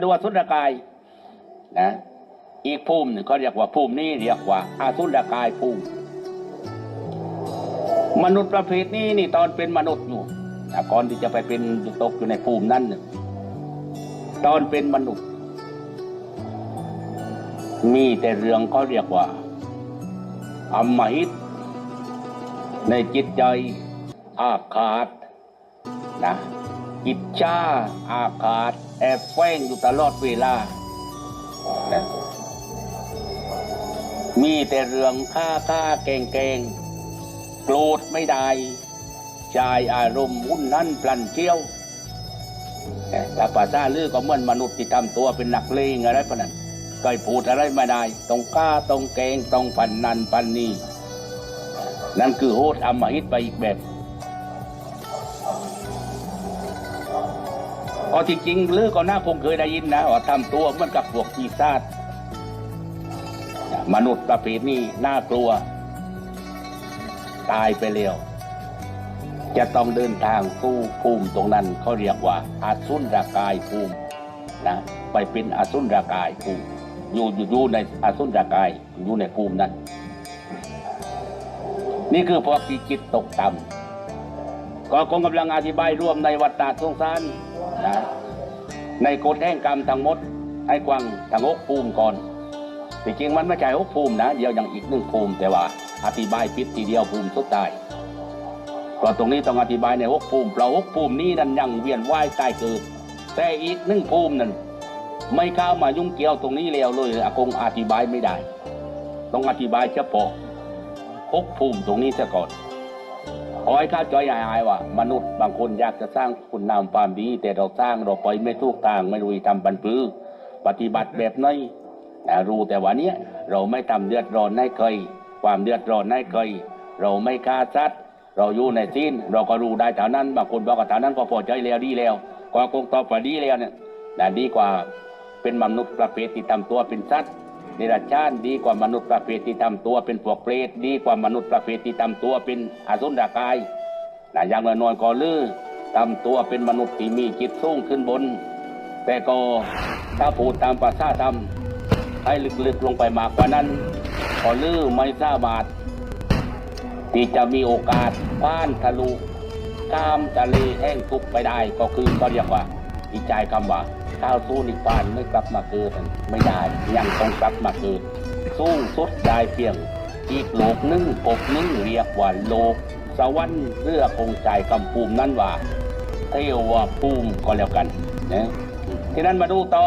ดูว่าสุรกายนะอีกภูมิหนึ่งเขาเรียกว่าภูมินี้เรียกว่าอาสุรกายภูมิ มนุษย์ประเภทนี้นี่ตอนเป็นมนุษย์อยู่นะก่อนที่จะไปเป็นตกอยู่ในภูมินั้นน่ตอนเป็นมนุษย์ มีแต่เรื่องเขาเรียกว่าอำมหิต ในจิตใจอาฆาตนะ อิจฉาอาฆาตแอบแฝงอยู่ตลอดเวลานะมีแต่เรื่องฆ่าฆ่าแกงแกงโกรธไม่ได้ชายอารมณ์มุ่นนั่นพลันเชี่ยวนะถ้าภาษาลือก็เหมือนมนุษย์ที่ทำตัวเป็นนักเลงอะไรพนันก็พูดอะไรไม่ได้ต้องฆ่าต้องแกงต้องพันนันพันนีนั่นคือโหดอำมหิตไปอีกแบบ ก็จริงลือก็น่าคงเคยได้ยินนะว่าทำตัวเหมือนกับพวกปีศาจมนุษย์ประเภทนี้น่ากลัว ตายไปแล้วจะต้องเดินทางสู้ภูมิตรงนั้นเขาเรียกว่าอาสุนรากายภูมินะไปเป็นอาสุนรากายภูมิอยู่อยู่อยู่ในอาสุนรากายอยู่ในภูมินั้น นี่คือพวกที่จิตตกต่ำก็คงกำลังอธิบายร่วมในวัฏฏะสงสารน ในกฎแห่งกรรมทั้งหมดให้กวางทั้งหกภูมิก่อนที่จริงมันไม่ใช่หกภูมินะ เดียวอย่างอีกหนึ่งภูมิแต่ว่า อธิบายพิษทีเดียวภูมิสุดท้ายพราะตรงนี้ต้องอธิบายในหกภูมิเพราะหกภูมินี้นั้นยังเวียนว่ายตายเกิด แต่อีกหนึ่งภูมินั้นไม่เข้ามายุ่งเกี่ยวตรงนี้แล้วเลยอากงอธิบายไม่ได้ ต้องอธิบายเฉพาะหกภูมิตรงนี้ซะก่อน ขอให้ข้าจอยหายๆว่ามนุษย์บางคนอยากจะสร้างคุณงามความดี แต่เราสร้างเราไปไม่ถูกทางไม่รู้ทำบันพือปฏิบัติแบบไหนแต่รู้แต่ว่าเนี้เราไม่ทำเดือดร้อนให้ใครความเดือดร้อนให้ใครเราไม่ฆ่าสัตว์เราอยู่ในสิ้นเราก็รู้ได้เท่านั้นบางคนบอกว่าเท่านั้นก็พอใจแล้วดีแล้ว ก็คงตอบว่าดีแล้วเนี่ยแต่ดีกว่าเป็นมนุษย์ประเภทที่ทำตัวเป็นสัตว์ นิรัจฉานดีกว่ามนุษย์ประเภทที่ทำตัวเป็นพวกเปรตดีกว่ามนุษย์ประเภทที่ทำตัวเป็นอาสุรกายนะอย่างน้อยๆก็ลือทำตัวเป็นมนุษย์ที่มีจิตสูงขึ้นบน แต่ก็ถ้าพูดตามภาษาธรรมให้ลึกๆลงไปมากกว่านั้นก็ลือไม่ทราบาทที่จะมีโอกาสผ่านทะลุข้ามทะเลแห้งทุกไปได้ก็คือก็เรียกว่า อีใจคำว่าข้าวสู้นิพพานไม่กลับมาเกิดไม่ได้ยังต้องกลับมาเกิดสู้สุดได้เพียง อีกโลกหนึ่งปกหนึ่งเรียกว่าโลก สวรรค์เรือคงใจคำภูมินั้นว่าเทวภูมิก็แล้วกันนะที่นั้นมาดูต่อ